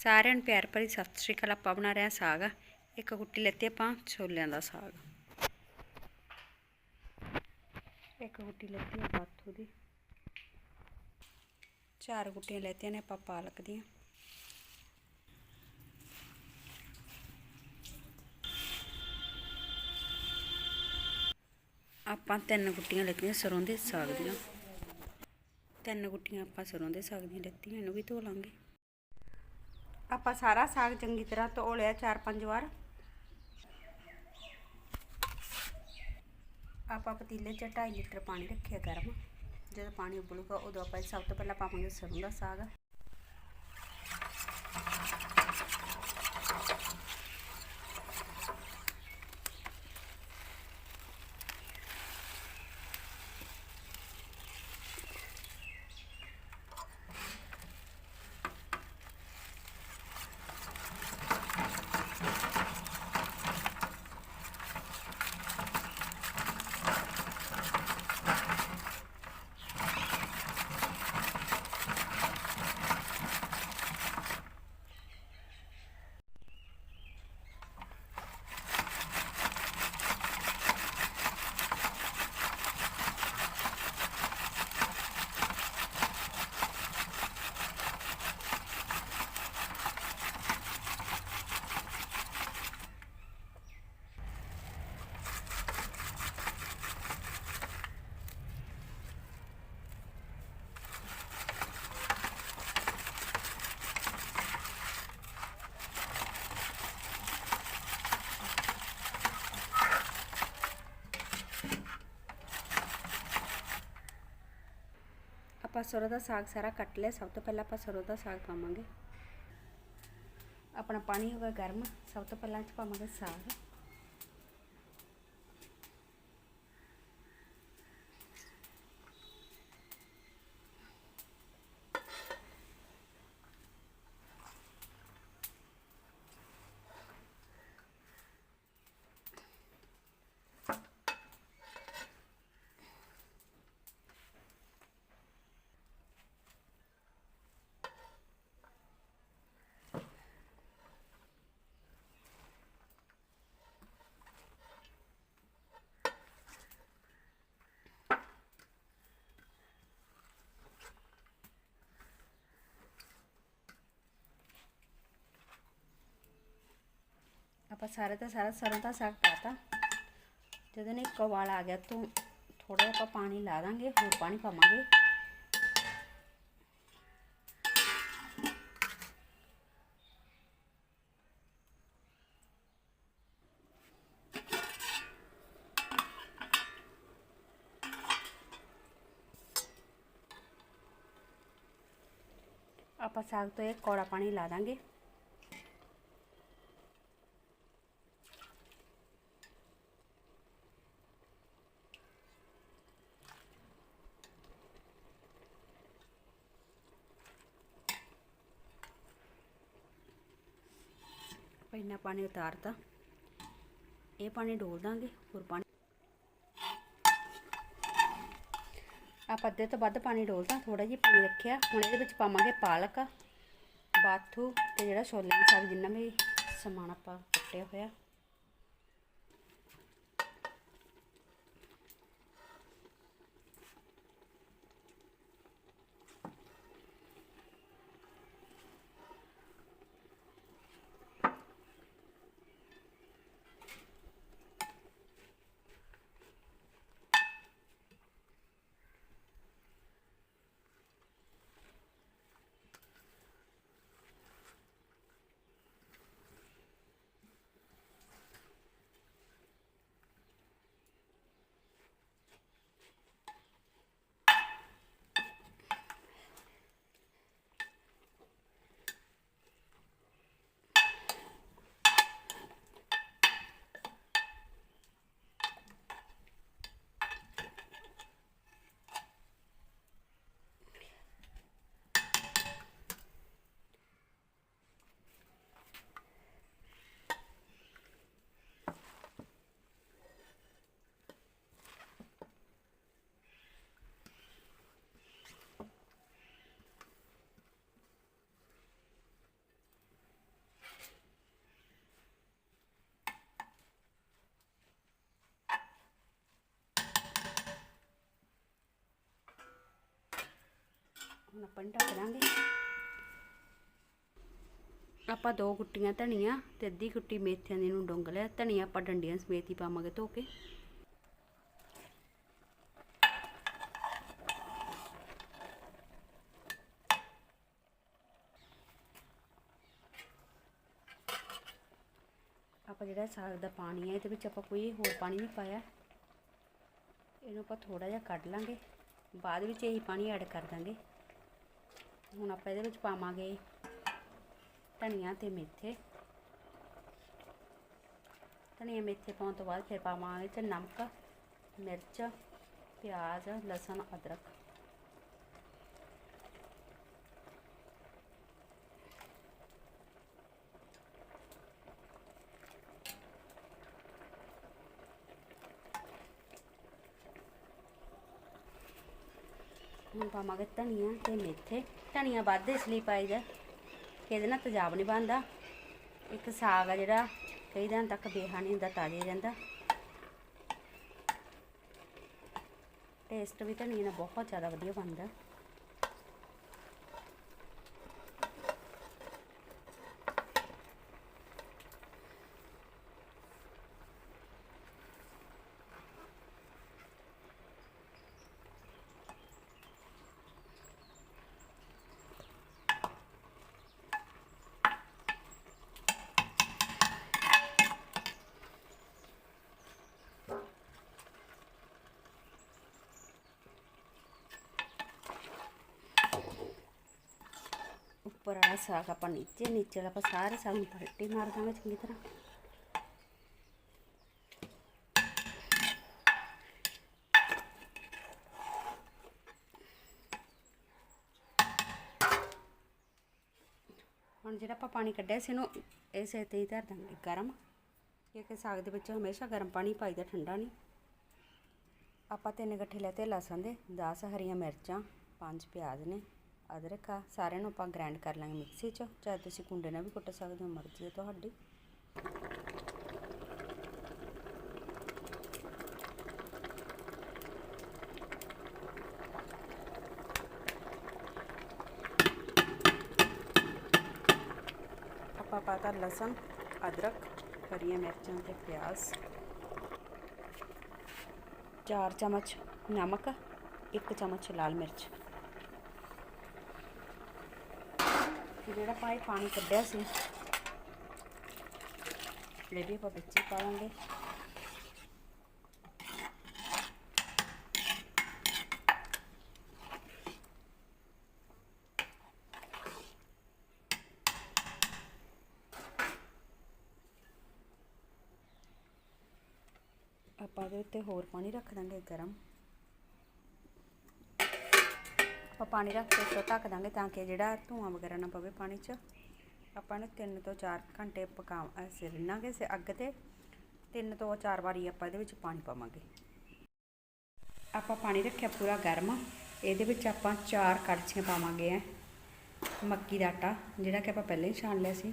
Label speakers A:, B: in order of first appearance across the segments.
A: ਸਾਰਿਆਂ ਨੂੰ ਪਿਆਰ ਭਰੀ ਸਤਿ ਸ਼੍ਰੀ ਅਕਾਲ। ਆਪਾਂ ਬਣਾ ਰਹੇ ਹਾਂ ਸਾਗ। ਇੱਕ ਗੁੱਟੀ ਲੈਤੀ ਆਪਾਂ ਛੋਲਿਆਂ ਦਾ ਸਾਗ। ਇੱਕ ਗੁੱਟੀ ਲੈਤੀ ਹੈ ਬਾਥੂ ਦੀ। ਚਾਰ ਗੁੱਟੀਆਂ ਲੈਤੀਆਂ ਨੇ ਆਪਾਂ ਪਾਲਕ ਦੀਆਂ। ਆਪਾਂ ਤਿੰਨ ਗੁੱਟੀਆਂ ਲੈਤੀਆਂ ਸਰੋਂ ਦੇ ਸਾਗ ਦੀਆਂ। ਤਿੰਨ ਗੁੱਟੀਆਂ ਆਪਾਂ ਸਰੋਂ ਦੇ ਸਾਗ ਦੀਆਂ ਲੈਤੀਆਂ, ਇਹਨੂੰ ਵੀ ਧੋ ਲਾਂਗੇ। ਆਪਾਂ ਸਾਰਾ ਸਾਗ ਚੰਗੀ ਤਰ੍ਹਾਂ ਧੋ ਲਿਆ ਚਾਰ ਪੰਜ ਵਾਰ। ਆਪਾਂ ਪਤੀਲੇ 'ਚ 2.5 ਲੀਟਰ ਪਾਣੀ ਰੱਖਿਆ ਗਰਮ। ਜਦੋਂ ਪਾਣੀ ਉਬਲੂਗਾ, ਉਦੋਂ ਆਪਾਂ ਸਭ ਤੋਂ ਪਹਿਲਾਂ ਪਾਵਾਂਗੇ ਸਰੋਂ ਦਾ ਸਾਗ। ਆਪਾਂ ਸਰੋਂ ਦਾ ਸਾਗ ਸਾਰਾ ਕੱਟ ਲਿਆ, ਸਭ ਤੋਂ ਪਹਿਲਾਂ ਆਪਾਂ ਸਰੋਂ ਦਾ ਸਾਗ ਪਾਵਾਂਗੇ। ਆਪਣਾ ਪਾਣੀ ਹੋ ਗਿਆ ਗਰਮ, ਸਭ ਤੋਂ ਪਹਿਲਾਂ ਚ ਪਾਵਾਂਗੇ ਸਾਗ। ਆਪਾਂ ਸਾਰੇ ਦਾ ਸਾਰਾ ਸਰੋਂ ਦਾ ਸਾਗ ਪਾਤਾ। ਜਦੋਂ ਨੇ ਇੱਕ ਉਬਾਲ ਆ ਗਿਆ, ਤੋਂ ਥੋੜਾ ਜਿਹਾ ਆਪਾਂ ਪਾਣੀ ਲਾ ਦਾਂਗੇ, ਹੋਰ ਪਾਣੀ ਪਾਵਾਂਗੇ। ਆਪਾਂ ਸਾਗ ਤੋਂ ਇਹ ਕੌੜਾ ਪਾਣੀ ਲਾ ਦਾਂਗੇ। ਇੰਨਾ ਪਾਣੀ ਉਤਾਰਤਾ। ਇਹ ਪਾਣੀ ਡੋਲ ਦਾਂਗੇ, ਹੋਰ ਪਾਣੀ ਆਪਾਂ ਅੱਧੇ ਤੋਂ ਵੱਧ ਪਾਣੀ ਡੋਲਤਾ ਥੋੜਾ ਜਿਹਾ ਪਾਣੀ ਰੱਖਿਆ। ਹੁਣ ਇਹਦੇ ਵਿੱਚ ਪਾਵਾਂਗੇ ਪਾਲਕ, ਬਾਥੂ ਤੇ ਜਿਹੜਾ ਛੋਲੇ ਦਾ ਸਾਗ ਜਿੰਨਾ ਵੀ ਸਮਾਨ ਆਪਾਂ ਕੱਟਿਆ ਹੋਇਆ। ਹੁਣ ਆਪਾਂ ਨੂੰ ਢੱਕ ਦਾਂਗੇ ਆਪਾਂ ਦੋ ਗੁੱਟੀਆਂ ਧਨੀਆ ਤੇ ਅੱਧੀ ਗੁੱਟੀ ਮੇਥੀਆਂ ਦੀ ਨੂੰ ਡੁੰਗ ਲਿਆ। ਧਨੀਆ ਆਪਾਂ ਡੰਡੀਆਂ ਸਮੇਤ ਹੀ ਪਾਵਾਂਗੇ ਧੋ ਕੇ। ਆਪਾਂ ਜਿਹੜਾ ਸਾਗ ਦਾ ਪਾਣੀ ਹੈ ਇਹਦੇ ਵਿੱਚ ਆਪਾਂ ਕੋਈ ਹੋਰ ਪਾਣੀ ਨਹੀਂ ਪਾਇਆ। ਇਹਨੂੰ ਆਪਾਂ ਥੋੜਾ ਜਿਹਾ ਕੱਢ ਲਾਂਗੇ। ਬਾਅਦ ਵਿੱਚ ਇਹੀ ਪਾਣੀ ਐਡ ਕਰ ਦਾਂਗੇ। ਹੁਣ ਆਪਾਂ ਇਹਦੇ ਵਿੱਚ ਪਾਵਾਂਗੇ ਧਨੀਆ ਤੇ ਮੇਥੇ। ਧਨੀਆ ਮੇਥੇ ਪਾਉਣ ਤੋਂ ਬਾਅਦ ਫਿਰ ਪਾਵਾਂਗੇ ਚ ਨਮਕ, ਮਿਰਚ, ਪਿਆਜ਼, ਲਸਣ, ਅਦਰਕ। ਹੁਣ ਪਾਵਾਂਗੇ ਧਨੀਆ ਤੇ ਮੇਥੇ। ਧਨੀਆ ਵੱਧ ਇਸ ਲਈ ਪਾਈ ਦਾ। ਕਿ ਇਹਦੇ ਨਾਲ ਤੇਜ਼ਾਬ ਨਹੀਂ ਬਣਦਾ। ਇੱਕ ਸਾਗ ਆ ਜਿਹੜਾ, ਕਈ ਦਿਨ ਤੱਕ ਬੇਹਾ ਨਹੀਂ ਹੁੰਦਾ ਤਾਜ਼ਾ ਰਹਿੰਦਾ। ਟੇਸਟ ਵੀ ਧਨੀਆ ਨਾਲ ਬਹੁਤ ਜ਼ਿਆਦਾ ਵਧੀਆ ਬਣਦਾ। ਉੱਪਰ ਵਾਲਾ ਸਾਗ ਆਪਾਂ ਨੀਚੇ ਨੀਚੇ ਵਾਲਾ ਆਪਾਂ ਸਾਰੇ ਸਾਗ ਨੂੰ ਪਲਟੀ ਮਾਰ ਦਾਂਗੇ ਚੰਗੀ ਤਰ੍ਹਾਂ। ਹੁਣ ਜਿਹੜਾ ਆਪਾਂ ਪਾਣੀ ਕੱਢਿਆ ਸੀ ਇਹਨੂੰ ਇਸੇ ਤੇ ਹੀ ਧਰ ਦਾਂਗੇ ਗਰਮ। ਕਿਉਂਕਿ ਸਾਗ ਦੇ ਵਿੱਚ ਹਮੇਸ਼ਾ ਗਰਮ ਪਾਣੀ ਪਾਈਦਾ ਠੰਡਾ ਨਹੀਂ। ਆਪਾਂ ਤਿੰਨ ਗੱਠੇ ਲੈ ਤੇ ਲਸਣ ਦੇ 10 ਹਰੀਆਂ ਮਿਰਚਾਂ, ਪੰਜ ਪਿਆਜ਼ ਨੇ। ਅਦਰਕ ਆ, ਸਾਰਿਆਂ ਨੂੰ ਆਪਾਂ ਗ੍ਰਾਈਂਡ ਕਰ ਲਾਂਗੇ ਮਿਕਸੀ 'ਚ। ਚਾਹੇ ਤੁਸੀਂ ਕੁੰਡੇ ਨਾਲ ਵੀ ਕੁੱਟ ਸਕਦੇ ਹੋ, ਮਰਜ਼ੀ ਹੈ ਤੁਹਾਡੀ। ਆਪਾਂ ਪਾਤਾ ਲਸਣ, ਅਦਰਕ, ਹਰੀਆਂ ਮਿਰਚਾਂ ਤੇ ਪਿਆਜ਼। ਚਾਰ ਚਮਚ ਨਮਕ, ਇੱਕ ਚਮਚ ਲਾਲ ਮਿਰਚ। ਜਿਹੜਾ ਪਾਈ ਪਾਣੀ ਕੱਢਿਆ ਸੀ, ਇਹ ਵੀ ਆਪਾਂ ਵਿੱਚ ਪਾ ਪਾਵਾਂਗੇ ਆਪਾਂ ਦੇ ਉੱਤੇ ਹੋਰ ਪਾਣੀ ਰੱਖ ਦਾਂਗੇ ਗਰਮ। ਆਪਾਂ ਪਾਣੀ ਰੱਖ ਕੇ ਉੱਤੋਂ ਢੱਕ ਦਾਂਗੇ ਤਾਂ ਕਿ ਜਿਹੜਾ ਧੂਆਂ ਵਗੈਰਾ ਨਾ ਪਵੇ ਪਾਣੀ 'ਚ। ਆਪਾਂ ਨੇ 3 ਤੋਂ 4 ਘੰਟੇ ਪਕਾ ਰਿੰਨਾਂਗੇ ਸੇ ਅੱਗ ਤੇ। 3 ਤੋਂ 4 ਵਾਰੀ ਆਪਾਂ ਇਹਦੇ ਵਿੱਚ ਪਾਣੀ ਪਾਵਾਂਗੇ। ਆਪਾਂ ਪਾਣੀ ਰੱਖਿਆ ਪੂਰਾ ਗਰਮ। ਇਹਦੇ ਵਿੱਚ ਆਪਾਂ 4 ਕੜਛੀਆਂ ਪਾਵਾਂਗੇ ਐ। ਮੱਕੀ ਦਾ ਆਟਾ, ਜਿਹੜਾ ਕਿ ਆਪਾਂ ਪਹਿਲਾਂ ਹੀ ਛਾਣ ਲਿਆ ਸੀ।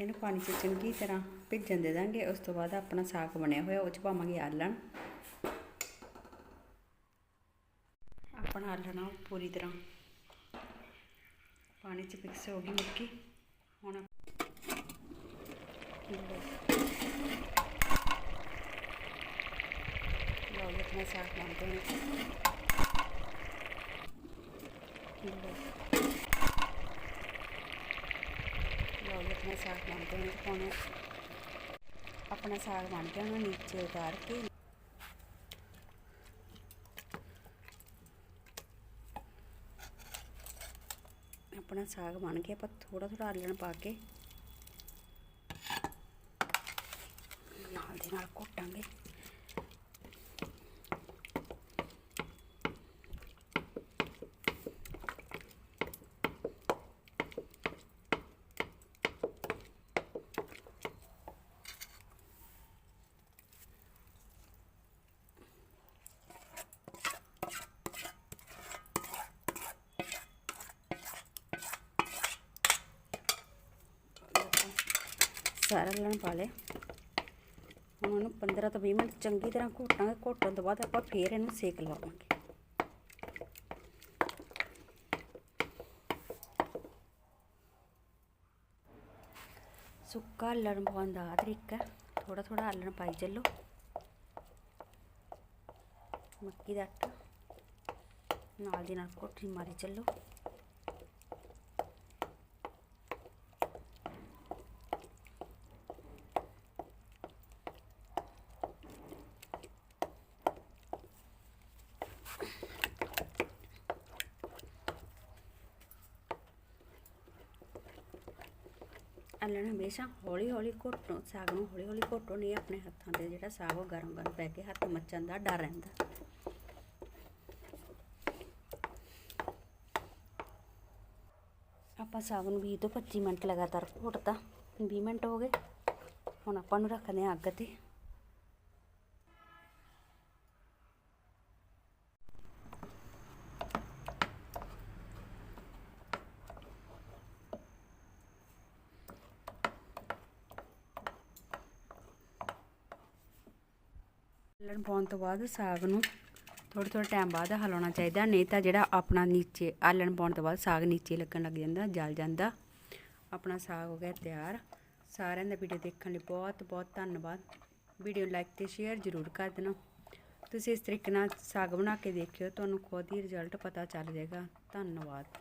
A: ਇਹਨੂੰ ਪਾਣੀ 'ਚ ਚੰਗੀ ਤਰ੍ਹਾਂ ਭਿੱਜਣ ਦੇ ਦਾਂਗੇ, ਉਸ ਤੋਂ ਬਾਅਦ ਆਪਣਾ ਸਾਗ ਬਣਿਆ ਹੋਇਆ, ਉਹ 'ਚ ਪਾਵਾਂਗੇ ਆਲਣ। ਆਪਣਾ ਆਲਣ ਪੂਰੀ ਤਰ੍ਹਾਂ। ਪਾਣੀ 'ਚ ਮਿਕਸ ਹੋ ਗਈ ਮੱਕੀ। ਹੁਣ ਲਓ ਆਪਣਾ ਸਾਗ ਬਣ ਗਿਆ। ਲਓ ਆਪਣਾ ਸਾਗ ਬਣ ਗਿਆ ਉਹਨੂੰ ਆਪਣਾ ਸਾਗ ਬਣ ਗਿਆ ਉਹਨੂੰ ਨੀਚੇ ਉਤਾਰ ਕੇ। ਆਪਣਾ ਸਾਗ ਬਣ ਗਿਆ ਆਪਾਂ ਥੋੜਾ ਥੋੜਾ ਆਲਣ ਪਾ ਕੇ ਨਾਲ ਦੇ ਨਾਲ ਘੋਟਾਂਗੇ। ਸਾਰਾ ਲਣ ਪਾ ਲਿਆ ਹੁਣ ਉਹਨੂੰ 15 ਤੋਂ 20 ਮਿੰਟ ਚੰਗੀ ਤਰ੍ਹਾਂ ਘੋਟਾਂਗੇ। ਘੋਟਣ ਤੋਂ ਬਾਅਦ ਆਪਾਂ ਫੇਰ ਇਹਨੂੰ ਸੇਕ ਲਵਾਵਾਂਗੇ ਸੁੱਕਾ ਹੱਲਣ ਪਾਉਣ ਦਾ ਤਰੀਕਾ ਥੋੜਾ ਥੋੜਾ ਹੱਲਣ ਪਾਈ ਚੱਲੋ। ਮੱਕੀ ਦਾ ਆਟਾ ਨਾਲ ਦੀ ਨਾਲ ਕੋਠੀ ਮਾਰੀ ਚੱਲੋ। ਹੱਲਣ ਹਮੇਸ਼ਾ ਹੌਲੀ ਹੌਲੀ ਘੋਟੋ ਸਾਗ ਨੂੰ ਹੌਲੀ ਹੌਲੀ ਘੋਟੋ, ਨਹੀਂ ਆਪਣੇ ਹੱਥਾਂ ਤੇ ਜਿਹੜਾ ਸਾਗ ਉਹ ਗਰਮ ਗਰਮ ਪੈ ਕੇ ਹੱਥ ਮੱਚਣ ਦਾ ਡਰ ਰਹਿੰਦਾ। ਆਪਾਂ ਸਾਗ ਨੂੰ 20 ਤੋਂ 25 ਮਿੰਟ ਲਗਾਤਾਰ ਘੋਟਤਾ। 20 ਮਿੰਟ ਹੋ ਗਏ। ਹੁਣ ਆਪਾਂ ਨੂੰ ਰੱਖਦੇ ਹਾਂ ਅੱਗ ਤੇ। ਹੱਲਣ ਪਾਉਣ ਤੋਂ ਬਾਅਦ ਸਾਗ ਨੂੰ ਥੋੜ੍ਹੇ ਥੋੜ੍ਹੇ ਟਾਈਮ ਬਾਅਦ ਹਲਾਉਣਾ ਚਾਹੀਦਾ, ਨਹੀਂ ਤਾਂ ਜਿਹੜਾ ਆਪਣਾ ਨੀਚੇ ਆਲਣ ਪਾਉਣ ਤੋਂ ਬਾਅਦ ਸਾਗ ਨੀਚੇ ਲੱਗਣ ਲੱਗ ਜਾਂਦਾ, ਜਲ ਜਾਂਦਾ। ਆਪਣਾ ਸਾਗ ਹੋ ਗਿਆ ਤਿਆਰ। ਸਾਰਿਆਂ ਦਾ ਵੀਡੀਓ ਦੇਖਣ ਲਈ ਬਹੁਤ ਬਹੁਤ ਧੰਨਵਾਦ। ਵੀਡੀਓ ਲਾਈਕ ਤੇ ਸ਼ੇਅਰ ਜ਼ਰੂਰ ਕਰ ਦੇਣਾ। ਤੁਸੀਂ ਇਸ ਤਰੀਕੇ ਨਾਲ ਸਾਗ ਬਣਾ ਕੇ ਦੇਖਿਓ, ਤੁਹਾਨੂੰ ਖੁਦ ਹੀ ਰਿਜ਼ਲਟ ਪਤਾ ਚੱਲ ਜਾਏਗਾ। ਧੰਨਵਾਦ।